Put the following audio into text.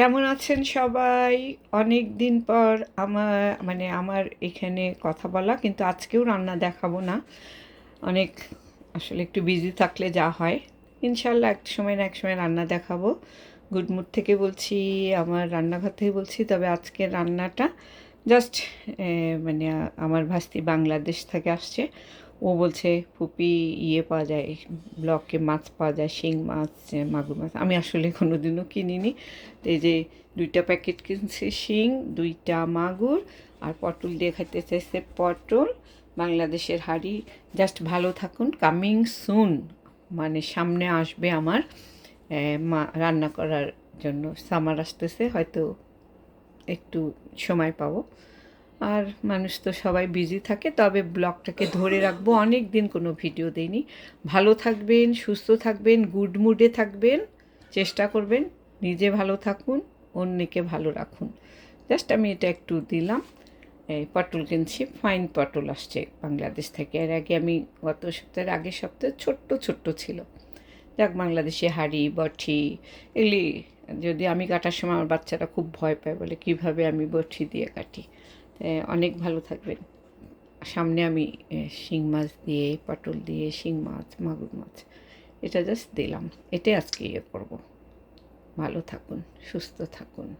কেমন আছেন সবাই? অনেক দিন পর আমার মানে আমার এখানে কথা বলা, কিন্তু আজকেও রান্না দেখাবো না। অনেক, আসলে একটু বিজি থাকলে যা হয়। ইনশাল্লাহ এক সময় না এক সময় রান্না দেখাবো। গুড মুড থেকে বলছি, আমার রান্নাঘর থেকে বলছি, তবে আজকে রান্নাটা জাস্ট মানে আমার ভাস্তি বাংলাদেশ থেকে আসছে। ও বলছে, ফুপি ইয়ে পাওয়া যায়, ব্লকে মাছ পাওয়া যায়, শিং মাছ মাগুর মাছ। আমি আসলে কোনো দিনও কিনিনি। তো এই যে দুইটা প্যাকেট কিনছি শিং, দুইটা মাগুর, আর পটল দিয়ে খাইতে চাইছে পটল। বাংলাদেশের হাড়ি জাস্ট ভালো থাকুন কামিং সুন মানে সামনে আসবে আমার মা, রান্না করার জন্য। সামার আসতেছে, হয়তো একটু সময় পাবো। আর মানুষ তো সবাই বিজি থাকে, তবে ব্লগটাকে ধরে রাখব। অনেক দিন কোনো ভিডিও দেইনি। ভালো থাকবেন, সুস্থ থাকবেন গুড মুডে থাকবেন, চেষ্টা করবেন নিজে ভালো থাকুন, অন্যকে ভালো রাখুন। জাস্ট আমি এটা একটু দিলাম। এই পটল কিনছি ফাইন পটল আসছে বাংলাদেশ থেকে। এর আগে আমি গত সপ্তাহের আগের সপ্তাহে ছোট্ট ছোট্ট ছিল। যাক, বাংলাদেশে হাড়ি বটি এগুলি যদি আমি কাটার সময় আমার বাচ্চারা খুব ভয় পায় বলে কীভাবে আমি বটি দিয়ে কাটি? অনেক ভালো থাকবেন। সামনে আমি শিং মাছ দিয়ে, পটল দিয়ে, শিং মাছ, মাগুর মাছ, এটা জাস্ট দিলাম। এটাই আজকে ইয়ে করব। ভালো থাকুন, সুস্থ থাকুন।